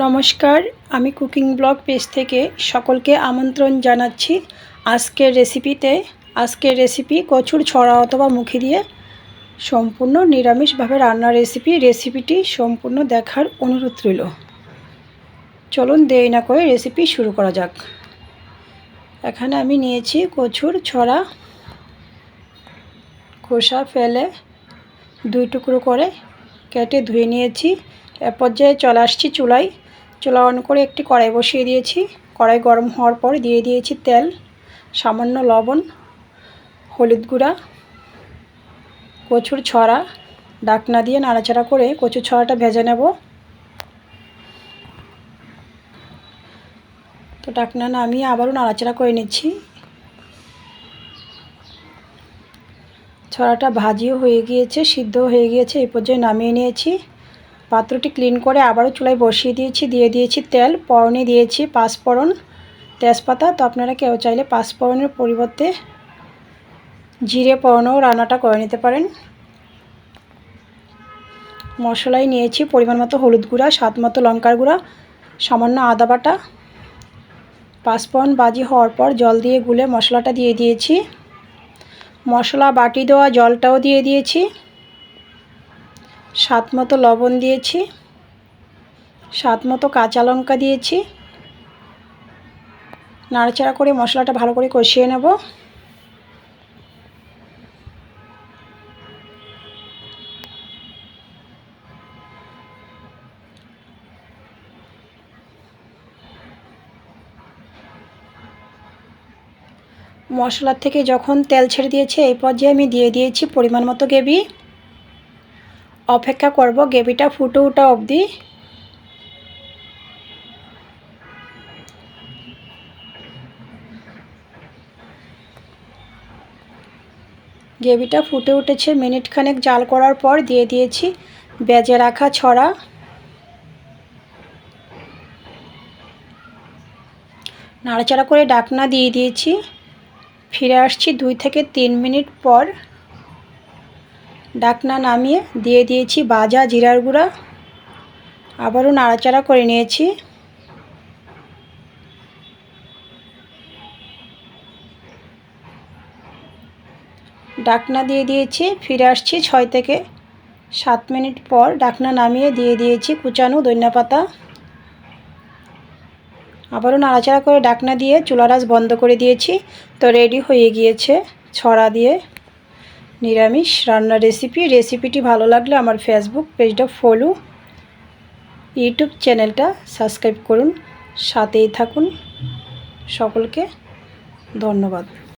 নমস্কার, আমি cooking blog page থেকে সকলকে আমন্ত্রণ জানাচ্ছি। আজকের রেসিপিতে আজকের রেসিপি কচুর ছড়া অথবা মুখি দিয়ে সম্পূর্ণ নিরামিষভাবে রান্নার রেসিপি রেসিপিটি সম্পূর্ণ দেখার অনুরোধ রইল। চলুন দেরি না করে রেসিপি শুরু করা যাক। এখানে আমি নিয়েছি কচুর ছড়া। খোসা ফেলে দুই টুকরো করে কেটে ধুয়ে নিয়েছি। এ পর্যায়ে চলে আসছি চুলায়। চুলা অন করে একটি কড়াই বসিয়ে দিয়েছি। কড়াই গরম হওয়ার পর দিয়ে দিয়েছি তেল, সামান্য লবণ, হলুদ গুঁড়া, কচুর ছড়া, ডাকনা দিয়ে নাড়াচাড়া করে কচুর ছড়াটা ভেজে নেব। তো ডাকনা নামিয়ে আবারও নাড়াচাড়া করে নিচ্ছি। ছড়াটা ভাজিও হয়ে গিয়েছে সিদ্ধ হয়ে গিয়েছে, এই পর্যায়ে নামিয়ে নিয়েছি। পাত্রটি ক্লিন করে আবারও চুলায় বসিয়ে দিয়েছি। দিয়ে দিয়েছি তেল পরনে দিয়েছি পাঁচফোড়ন তেজপাতা। তো আপনারা কেউ চাইলে পাঁচফোড়নের পরিবর্তে জিরে পরনেও রান্নাটা করে নিতে পারেন। মশলায় নিয়েছি পরিমাণ মতো হলুদ গুঁড়া, স্বাদ মতো লঙ্কার গুঁড়া, সামান্য আদা বাটা। পাঁচফোড়ন বাজি হওয়ার পর জল দিয়ে গুলে মশলাটা দিয়ে দিয়েছি। মশলা বাটি দেওয়া জলটাও দিয়ে দিয়েছি। স্বাদ মতো লবণ দিয়েছি স্বাদ মতো কাঁচা লঙ্কা দিয়েছি। নাড়াচাড়া করে মশলাটা ভালো করে কষিয়ে নেব। মশলার থেকে যখন তেল ছেড়ে দিয়েছে, এই পর্যায়ে আমি দিয়ে দিয়েছি পরিমাণ মতো গ্রেভি। অপেক্ষা করব গ্রেভিটা ফুটে ওঠা অবধি। গ্রেভিটা ফুটে উঠেছে, মিনিট খানেক জাল করার পর দিয়ে দিয়েছি বেজে রাখা ছড়া। নাড়াচাড়া করে ডাকনা দিয়ে দিয়েছি। ফিরে আসছি দুই থেকে তিন মিনিট পর। ডাকনা নামিয়ে দিয়ে দিয়েছি বাজা, জিরার গুঁড়া। আবারও নাড়াচাড়া করে নিয়েছি। ডাকনা দিয়ে দিয়েছি, ফিরে আসছি ছয় থেকে সাত মিনিট পর ডাকনা নামিয়ে দিয়ে দিয়েছি কুচানো দৈন্যা পাতা। আবারও নাড়াচাড়া করে ডাকনা দিয়ে চুলারাস বন্ধ করে দিয়েছি। তো রেডি হয়ে গিয়েছে ছড়া দিয়ে। নিরামিষ রান্নার রেসিপি রেসিপিটি ভালো লাগলে আমার ফেসবুক পেজটা ফলো ইউটিউব চ্যানেলটা সাবস্ক্রাইব করুন। সাথেই থাকুন। সকলকে ধন্যবাদ।